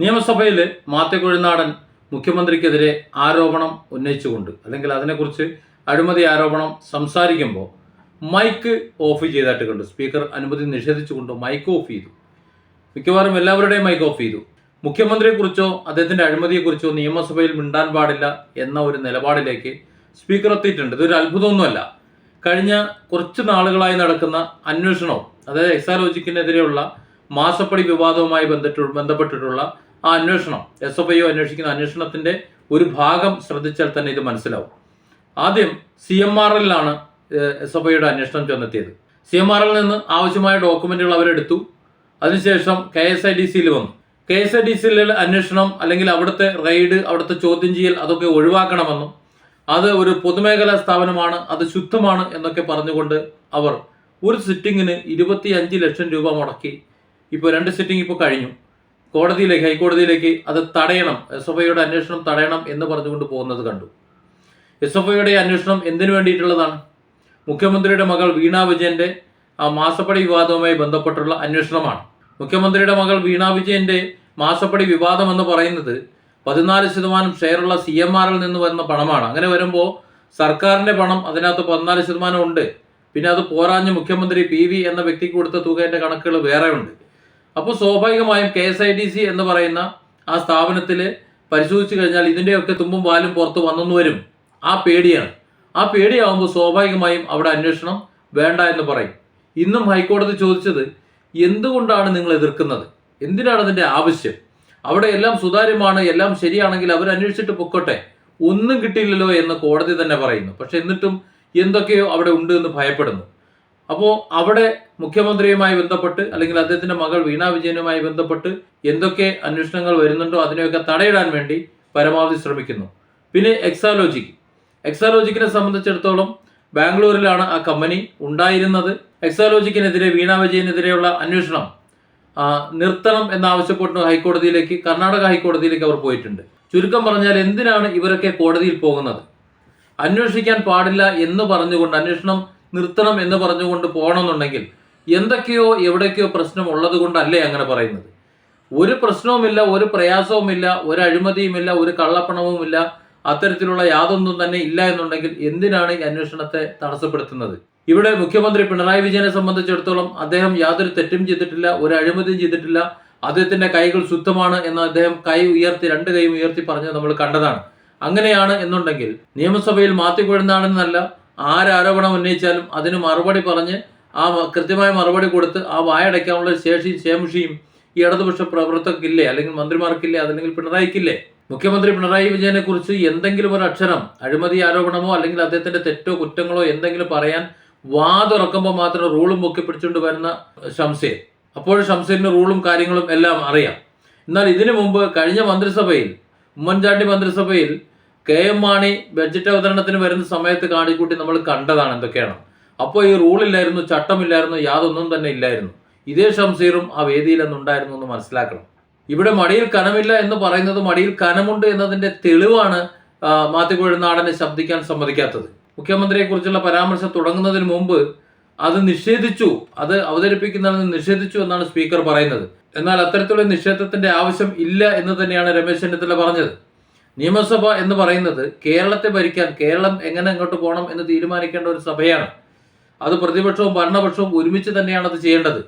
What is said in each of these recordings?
നിയമസഭയിൽ മാത്യു കുഴിനാടൻ മുഖ്യമന്ത്രിക്കെതിരെ ആരോപണം ഉന്നയിച്ചുകൊണ്ട് അല്ലെങ്കിൽ അതിനെക്കുറിച്ച് അഴിമതി ആരോപണം സംസാരിക്കുമ്പോൾ മൈക്ക് ഓഫ് ചെയ്തായിട്ട് കണ്ടു. സ്പീക്കർ അനുമതി നിഷേധിച്ചുകൊണ്ട് മൈക്ക് ഓഫ് ചെയ്തു. മിക്കവാറും എല്ലാവരുടെയും മൈക്ക് ഓഫ് ചെയ്തു. മുഖ്യമന്ത്രിയെക്കുറിച്ചോ അദ്ദേഹത്തിന്റെ അഴിമതിയെക്കുറിച്ചോ നിയമസഭയിൽ മിണ്ടാൻ പാടില്ല എന്ന ഒരു നിലപാടിലേക്ക് സ്പീക്കർ എത്തിയിട്ടുണ്ട്. ഇതൊരു അത്ഭുതമൊന്നുമല്ല. കഴിഞ്ഞ കുറച്ച് നാളുകളായി നടക്കുന്ന അന്വേഷണവും അതായത് എക്സാലോജിക്കിനെതിരെയുള്ള മാസപ്പടി വിവാദവുമായി ബന്ധപ്പെട്ട ബന്ധപ്പെട്ടിട്ടുള്ള ആ അന്വേഷണം എസ് എഫ് ഐ ഒ അന്വേഷിക്കുന്ന അന്വേഷണത്തിന്റെ ഒരു ഭാഗം ശ്രദ്ധിച്ചാൽ തന്നെ ഇത് മനസ്സിലാവും. ആദ്യം സി എം ആർ എല്ലാണ് എസ് എഫ് ഐയുടെ അന്വേഷണം ചെന്നെത്തിയത്. സി എം ആർ എൽ നിന്ന് ആവശ്യമായ ഡോക്യുമെന്റുകൾ അവരെടുത്തു. അതിനുശേഷം കെ എസ് ഐ ഡി സിയിൽ വന്നു. കെ എസ് ഐ ഡി സിയിലെ അന്വേഷണം അല്ലെങ്കിൽ അവിടുത്തെ റെയ്ഡ് അവിടുത്തെ ചോദ്യം ചെയ്യൽ അതൊക്കെ ഒഴിവാക്കണമെന്നും അത് ഒരു പൊതുമേഖലാ സ്ഥാപനമാണ് അത് ശുദ്ധമാണ് എന്നൊക്കെ പറഞ്ഞുകൊണ്ട് അവർ ഒരു സിറ്റിങ്ങിന് ഇരുപത്തി ലക്ഷം രൂപ മുടക്കി. ഇപ്പോൾ രണ്ട് സിറ്റിംഗ് ഇപ്പോൾ കഴിഞ്ഞു. കോടതിയിലേക്ക് ഹൈക്കോടതിയിലേക്ക് അത് തടയണം എസ് എഫ് ഐയുടെ അന്വേഷണം തടയണം എന്ന് പറഞ്ഞുകൊണ്ട് പോകുന്നത് കണ്ടു. എസ് എഫ് ഐയുടെ അന്വേഷണം എന്തിനു വേണ്ടിയിട്ടുള്ളതാണ്? മുഖ്യമന്ത്രിയുടെ മകൾ വീണ വിജയന്റെ ആ മാസപ്പടി വിവാദവുമായി ബന്ധപ്പെട്ടുള്ള അന്വേഷണമാണ്. മുഖ്യമന്ത്രിയുടെ മകൾ വീണ വിജയന്റെ മാസപ്പടി വിവാദം എന്ന് പറയുന്നത് പതിനാല് ശതമാനം ഷെയറുള്ള സി എം ആറിൽ നിന്ന് വരുന്ന പണമാണ്. അങ്ങനെ വരുമ്പോൾ സർക്കാരിന്റെ പണം അതിനകത്ത് പതിനാല് ശതമാനം ഉണ്ട്. പിന്നെ അത് പോരാഞ്ഞ് മുഖ്യമന്ത്രി പി വി എന്ന വ്യക്തിക്ക് കൊടുത്ത തുകയുടെ കണക്കുകൾ വേറെ ഉണ്ട് അപ്പോൾ സ്വാഭാവികമായും K S I D C എന്ന് പറയുന്ന ആ സ്ഥാപനത്തിൽ പരിശോധിച്ച് കഴിഞ്ഞാൽ ഇതിന്റെയൊക്കെ തുമ്പും വാലും പുറത്ത് വന്നെന്ന് വരും ആ പേടിയാണ്. ആ പേടിയാവുമ്പോൾ സ്വാഭാവികമായും അവിടെ അന്വേഷണം വേണ്ട എന്ന് പറയും. ഇന്നും ഹൈക്കോടതി ചോദിച്ചത് എന്തുകൊണ്ടാണ് നിങ്ങൾ എതിർക്കുന്നത്? എന്തിനാണ് അതിന്റെ ആവശ്യം? അവിടെ എല്ലാം സുതാര്യമാണ് എല്ലാം ശരിയാണെങ്കിൽ അവർ അന്വേഷിച്ചിട്ട് പൊക്കോട്ടെ. ഒന്നും കിട്ടിയില്ലല്ലോ എന്ന് കോടതി തന്നെ പറയുന്നു. പക്ഷെ എന്നിട്ടും എന്തൊക്കെയോ അവിടെ ഉണ്ട് എന്ന് ഭയപ്പെടുന്നു. അപ്പോൾ അവിടെ മുഖ്യമന്ത്രിയുമായി ബന്ധപ്പെട്ട് അല്ലെങ്കിൽ അദ്ദേഹത്തിന്റെ മകൾ വീണ വിജയനുമായി ബന്ധപ്പെട്ട് എന്തൊക്കെ അന്വേഷണങ്ങൾ വരുന്നുണ്ടോ അതിനെയൊക്കെ തടയിടാൻ വേണ്ടി പരമാവധി ശ്രമിക്കുന്നു. പിന്നെ എക്സാലോജിക് എക്സാലോജിക്കിനെ സംബന്ധിച്ചിടത്തോളം ബാംഗ്ലൂരിലാണ് ആ കമ്പനി ഉണ്ടായിരുന്നത്. എക്സാലോജിക്കിനെതിരെ വീണ വിജയനെതിരെയുള്ള അന്വേഷണം നിർത്തണം എന്നാവശ്യപ്പെട്ട് ഹൈക്കോടതിയിലേക്ക് കർണാടക ഹൈക്കോടതിയിലേക്ക് അവർ പോയിട്ടുണ്ട്. ചുരുക്കം പറഞ്ഞാൽ എന്തിനാണ് ഇവരൊക്കെ കോടതിയിൽ പോകുന്നത്? അന്വേഷിക്കാൻ പാടില്ല എന്ന് പറഞ്ഞുകൊണ്ട് അന്വേഷണം നിർത്തണം എന്ന് പറഞ്ഞുകൊണ്ട് പോകണമെന്നുണ്ടെങ്കിൽ എന്തൊക്കെയോ എവിടേക്കോ പ്രശ്നം ഉള്ളത് കൊണ്ടല്ലേ അങ്ങനെ പറയുന്നത്. ഒരു പ്രശ്നവുമില്ല ഒരു പ്രയാസവുമില്ല ഒരു അഴിമതിയുമില്ല ഒരു കള്ളപ്പണവുമില്ല അത്തരത്തിലുള്ള യാതൊന്നും തന്നെ ഇല്ല എന്നുണ്ടെങ്കിൽ എന്തിനാണ് ഈ അന്വേഷണത്തെ തടസ്സപ്പെടുത്തുന്നത്? ഇവിടെ മുഖ്യമന്ത്രി പിണറായി വിജയനെ സംബന്ധിച്ചിടത്തോളം അദ്ദേഹം യാതൊരു തെറ്റും ചെയ്തിട്ടില്ല ഒരു അഴിമതിയും ചെയ്തിട്ടില്ല. അദ്ദേഹത്തിന്റെ കൈകൾ ശുദ്ധമാണ് എന്ന് അദ്ദേഹം കൈ ഉയർത്തി രണ്ട് കൈയും ഉയർത്തി പറഞ്ഞത് നമ്മൾ കണ്ടതാണ്. അങ്ങനെയാണ് എന്നുണ്ടെങ്കിൽ നിയമസഭയിൽ മാറ്റിക്കൊഴുന്നാണെന്നല്ല ആരാരോപണം ഉന്നയിച്ചാലും അതിന് മറുപടി പറഞ്ഞ് ആ കൃത്യമായ മറുപടി കൊടുത്ത് ആ വായടയ്ക്കാനുള്ള ശേഷിയും ശേമുഷിയും ഈ ഇടതുപക്ഷ പ്രവർത്തകർക്കില്ലേ അല്ലെങ്കിൽ മന്ത്രിമാർക്കില്ലേ അതല്ലെങ്കിൽ പിണറായിക്കില്ലേ? മുഖ്യമന്ത്രി പിണറായി വിജയനെ കുറിച്ച് എന്തെങ്കിലും ഒരു അക്ഷരം അഴിമതി ആരോപണമോ അല്ലെങ്കിൽ അദ്ദേഹത്തിന്റെ തെറ്റോ കുറ്റങ്ങളോ എന്തെങ്കിലും പറയാൻ വാതുറക്കുമ്പോൾ മാത്രം റൂളും പൊക്കി പിടിച്ചുകൊണ്ട് വരുന്ന ഷംസീർ അപ്പോൾ ഷംസീറിന് റൂളും കാര്യങ്ങളും എല്ലാം അറിയാം. എന്നാൽ ഇതിനു മുമ്പ് കഴിഞ്ഞ മന്ത്രിസഭയിൽ ഉമ്മൻചാണ്ടി മന്ത്രിസഭയിൽ കെ എം മാണി ബഡ്ജറ്റ് അവതരണത്തിന് വരുന്ന സമയത്ത് കാണിക്കൂട്ടി നമ്മൾ കണ്ടതാണ് എന്തൊക്കെയാണ്. അപ്പോൾ ഈ റൂളില്ലായിരുന്നു ചട്ടമില്ലായിരുന്നു യാതൊന്നും തന്നെ ഇല്ലായിരുന്നു. ഇതേ ഷംസീറും ആ വേദിയിൽ അന്നുണ്ടായിരുന്നു എന്ന് മനസ്സിലാക്കണം. ഇവിടെ മടിയിൽ കനമില്ല എന്ന് പറയുന്നത് മടിയിൽ കനമുണ്ട് എന്നതിന്റെ തെളിവാണ് മാത്തിക്കുഴനാടനെ ശബ്ദിക്കാൻ സമ്മതിക്കാത്തത്. മുഖ്യമന്ത്രിയെക്കുറിച്ചുള്ള പരാമർശം തുടങ്ങുന്നതിന് മുമ്പ് അത് നിഷേധിച്ചു അത് അവതരിപ്പിക്കുന്നതിന് നിഷേധിച്ചു എന്നാണ് സ്പീക്കർ പറയുന്നത്. എന്നാൽ അത്തരത്തിലുള്ള നിഷേധത്തിന്റെ ആവശ്യം ഇല്ല എന്ന് തന്നെയാണ് രമേശ് ചെന്നിത്തല പറഞ്ഞത്. നിയമസഭ എന്ന് പറയുന്നത് കേരളത്തെ ഭരിക്കാൻ കേരളം എങ്ങനെ അങ്ങോട്ട് പോകണം എന്ന് തീരുമാനിക്കേണ്ട ഒരു സഭയാണ്. അത് പ്രതിപക്ഷവും ഭരണപക്ഷവും ഒരുമിച്ച് തന്നെയാണ് അത് ചെയ്യേണ്ടത്.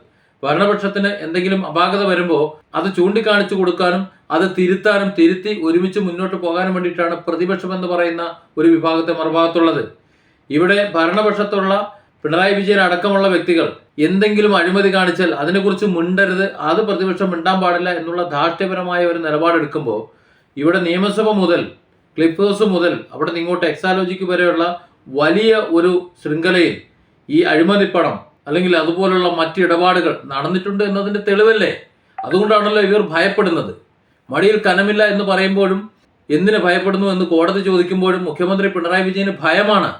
ഭരണപക്ഷത്തിന് എന്തെങ്കിലും അപാകത വരുമ്പോൾ അത് ചൂണ്ടിക്കാണിച്ചു കൊടുക്കാനും അത് തിരുത്താനും തിരുത്തി ഒരുമിച്ച് മുന്നോട്ട് പോകാനും വേണ്ടിയിട്ടാണ് പ്രതിപക്ഷം എന്ന് പറയുന്ന ഒരു വിഭാഗത്തെ മറുഭാഗത്തുള്ളത്. ഇവിടെ ഭരണപക്ഷത്തുള്ള പിണറായി വിജയൻ അടക്കമുള്ള വ്യക്തികൾ എന്തെങ്കിലും അഴിമതി കാണിച്ചാൽ അതിനെക്കുറിച്ച് മിണ്ടരുത് അത് പ്രതിപക്ഷം മിണ്ടാൻ പാടില്ല എന്നുള്ള ധാർഷ്ട്യപരമായ ഒരു നിലപാടെടുക്കുമ്പോൾ ഇവിടെ നിയമസഭ മുതൽ ക്ലിപ്പ് ഹൗസ് മുതൽ അവിടെ ഇങ്ങോട്ട് എക്സാലോജിക്ക് വരെയുള്ള വലിയ ഒരു ശൃംഖലയിൽ ഈ അഴിമതിപ്പണം അല്ലെങ്കിൽ അതുപോലുള്ള മറ്റ് ഇടപാടുകൾ നടന്നിട്ടുണ്ട് എന്നതിന്റെ തെളിവല്ലേ? അതുകൊണ്ടാണല്ലോ ഇവർ ഭയപ്പെടുന്നത്. മടിയിൽ കനമില്ല എന്ന് പറയുമ്പോഴും എന്തിന് ഭയപ്പെടുന്നു എന്ന് കോടതി ചോദിക്കുമ്പോഴും മുഖ്യമന്ത്രി പിണറായി വിജയന് ഭയമാണ്.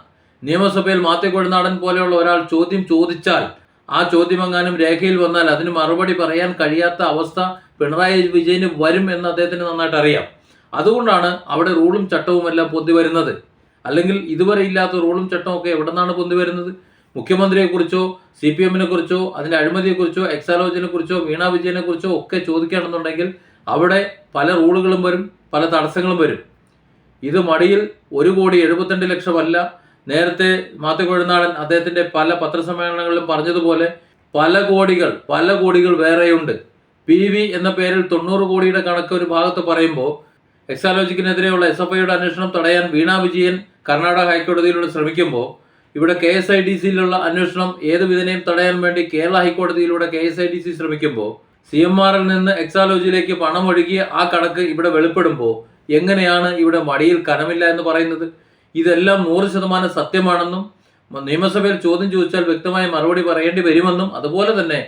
നിയമസഭയിൽ മാത്തേക്കൊഴുനാടൻ കൊഴുനാടൻ പോലെയുള്ള ഒരാൾ ചോദ്യം ചോദിച്ചാൽ ആ ചോദ്യമെങ്ങാനും രേഖയിൽ വന്നാൽ അതിന് മറുപടി പറയാൻ കഴിയാത്ത അവസ്ഥ പിണറായി വിജയന് വരും എന്ന് അദ്ദേഹത്തിന് നന്നായിട്ട് അറിയാം. അതുകൊണ്ടാണ് അവിടെ റൂളും ചട്ടവും എല്ലാം പൊന്തി വരുന്നത്. അല്ലെങ്കിൽ ഇതുവരെ ഇല്ലാത്ത റൂളും ചട്ടവും ഒക്കെ എവിടെ നിന്നാണ് പൊന്തി വരുന്നത്? മുഖ്യമന്ത്രിയെക്കുറിച്ചോ സി പി എമ്മിനെ കുറിച്ചോ അതിന്റെ അഴിമതിയെക്കുറിച്ചോ എക്സാലോജിനെ കുറിച്ചോ വീണ വിജയനെ കുറിച്ചോ ഒക്കെ ചോദിക്കുകയാണെന്നുണ്ടെങ്കിൽ അവിടെ പല റൂളുകളും വരും പല തടസ്സങ്ങളും വരും. ഇത് മടിയിൽ ഒരു കോടി എഴുപത്തിരണ്ട് ലക്ഷമല്ല. നേരത്തെ മാത്യു കൊഴുനാടൻ അദ്ദേഹത്തിന്റെ പല പത്രസമ്മേളനങ്ങളിലും പറഞ്ഞതുപോലെ പല കോടികൾ പല കോടികൾ വേറെയുണ്ട്. പി വി എന്ന പേരിൽ തൊണ്ണൂറ് കോടിയുടെ കണക്ക് ഒരു ഭാഗത്ത് പറയുമ്പോൾ എക്സാലോജിക്കിനെതിരെയുള്ള എസ് എഫ് ഐയുടെ അന്വേഷണം തടയാൻ വീണ വിജയൻ കർണാടക ഹൈക്കോടതിയിലൂടെ ശ്രമിക്കുമ്പോൾ ഇവിടെ കെ എസ് ഐ ഡി സിയിലുള്ള അന്വേഷണം ഏത് വിധനയും തടയാൻ വേണ്ടി Kerala ഹൈക്കോടതിയിലൂടെ K S I D C ശ്രമിക്കുമ്പോൾ സി എം ആറിൽ നിന്ന് എക്സാലോജിയിലേക്ക് പണം ഒഴുകിയ ആ കണക്ക് ഇവിടെ വെളിപ്പെടുമ്പോൾ എങ്ങനെയാണ് ഇവിടെ മടിയിൽ കനമില്ല എന്ന് പറയുന്നത്? ഇതെല്ലാം നൂറ് ശതമാനം സത്യമാണെന്നും നിയമസഭയിൽ ചോദ്യം ചോദിച്ചാൽ വ്യക്തമായ മറുപടി പറയേണ്ടി വരുമെന്നും അതുപോലെ തന്നെ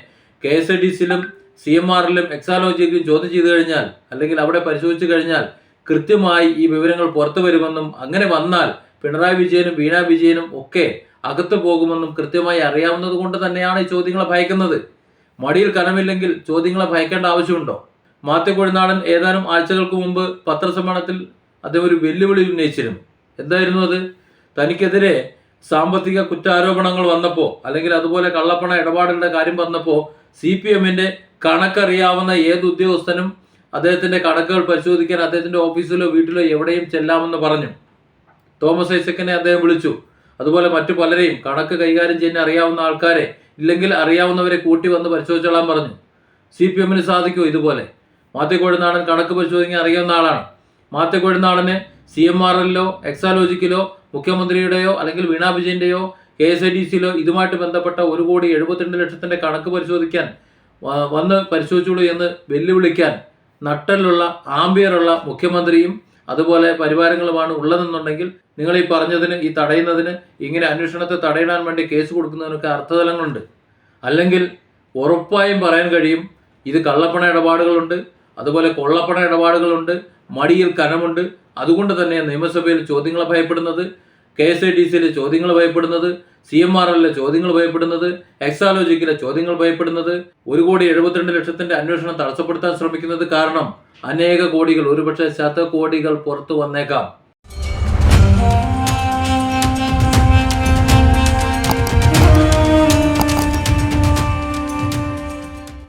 കെ എസ് ഐ ഡി സിയിലും സി എം ആറിലും എക്സാലോജിയിലും ചോദ്യം ചെയ്തു കഴിഞ്ഞാൽ അല്ലെങ്കിൽ അവിടെ പരിശോധിച്ചു കഴിഞ്ഞാൽ കൃത്യമായി ഈ വിവരങ്ങൾ പുറത്തു വരുമെന്നും അങ്ങനെ വന്നാൽ പിണറായി വിജയനും വീണ വിജയനും ഒക്കെ അകത്തു പോകുമെന്നും കൃത്യമായി അറിയാവുന്നത് കൊണ്ട് തന്നെയാണ് ഈ ചോദ്യങ്ങളെ ഭയക്കുന്നത്. മടിയിൽ കനമില്ലെങ്കിൽ ചോദ്യങ്ങളെ ഭയക്കേണ്ട ആവശ്യമുണ്ടോ? മാത്യു ഏതാനും ആഴ്ചകൾക്ക് മുമ്പ് പത്രസമ്മേളനത്തിൽ അദ്ദേഹം ഒരു വെല്ലുവിളി ഉന്നയിച്ചിരുന്നു. എന്തായിരുന്നു അത്? തനിക്കെതിരെ സാമ്പത്തിക കുറ്റാരോപണങ്ങൾ വന്നപ്പോൾ അല്ലെങ്കിൽ അതുപോലെ കള്ളപ്പണ ഇടപാടുകളുടെ കാര്യം വന്നപ്പോൾ സി പി എമ്മിന്റെ കണക്കറിയാവുന്ന ഏത് ഉദ്യോഗസ്ഥനും അദ്ദേഹത്തിന്റെ കണക്കുകൾ പരിശോധിക്കാൻ അദ്ദേഹത്തിന്റെ ഓഫീസിലോ വീട്ടിലോ എവിടെയും ചെല്ലാമെന്ന് പറഞ്ഞു. തോമസ് ഐസക്കിനെ അദ്ദേഹം വിളിച്ചു. അതുപോലെ മറ്റു പലരെയും കണക്ക് കൈകാര്യം ചെയ്യാൻ അറിയാവുന്ന ആൾക്കാരെ ഇല്ലെങ്കിൽ അറിയാവുന്നവരെ കൂട്ടി വന്ന് പരിശോധിച്ചോളാൻ പറഞ്ഞു. സി പി എമ്മിന് സാധിക്കുമോ ഇതുപോലെ. മാത്യു കണക്ക് പരിശോധിക്കാൻ അറിയാവുന്ന ആളാണ്. മാത്യു കൊഴുനാടന് സി എം ആർ എല്ലോ എക്സാലോജിക്കിലോ മുഖ്യമന്ത്രിയുടെയോ അല്ലെങ്കിൽ വീണാ വിജയന്റെയോ കെ എസ് ഐ ഡി സിയിലോ ഇതുമായിട്ട് ബന്ധപ്പെട്ട ഒരു കോടി എഴുപത്തിരണ്ട് ലക്ഷത്തിന്റെ കണക്ക് പരിശോധിക്കാൻ വന്ന് പരിശോധിച്ചോളൂ എന്ന് വെല്ലുവിളിക്കാൻ നട്ടലുള്ള ആംബിയറുള്ള മുഖ്യമന്ത്രിയും അതുപോലെ പരിവാരങ്ങളുമാണ് ഉള്ളതെന്നുണ്ടെങ്കിൽ നിങ്ങൾ ഈ പറഞ്ഞതിന് ഈ തടയുന്നതിന് ഇങ്ങനെ അന്വേഷണത്തെ തടയിടാൻ വേണ്ടി കേസ് കൊടുക്കുന്നതിനൊക്കെ അർത്ഥതലങ്ങളുണ്ട്. അല്ലെങ്കിൽ ഉറപ്പായും പറയാൻ കഴിയും ഇത് കള്ളപ്പണ ഇടപാടുകളുണ്ട് അതുപോലെ കൊള്ളപ്പണ ഇടപാടുകളുണ്ട് മടിയിൽ കനമുണ്ട് അതുകൊണ്ട് തന്നെ നിയമസഭയിൽ ചോദ്യങ്ങളെ ഭയപ്പെടുന്നത്. കെ എസ് ഐ ഡി സിയിലെ ചോദ്യങ്ങൾ ഭയപ്പെടുന്നത് സി എം ആർ എല്ലിലെ ചോദ്യങ്ങൾ ഭയപ്പെടുന്നത് എക്സാലോജിക്കിലെ ചോദ്യങ്ങൾ ഭയപ്പെടുന്നത് ഒരു കോടി എഴുപത്തിരണ്ട് ലക്ഷത്തിന്റെ അന്വേഷണം തടസ്സപ്പെടുത്താൻ ശ്രമിക്കുന്നത് കാരണം അനേക കോടികൾ ഒരുപക്ഷെ ശതകോടികൾ പുറത്തു വന്നേക്കാം.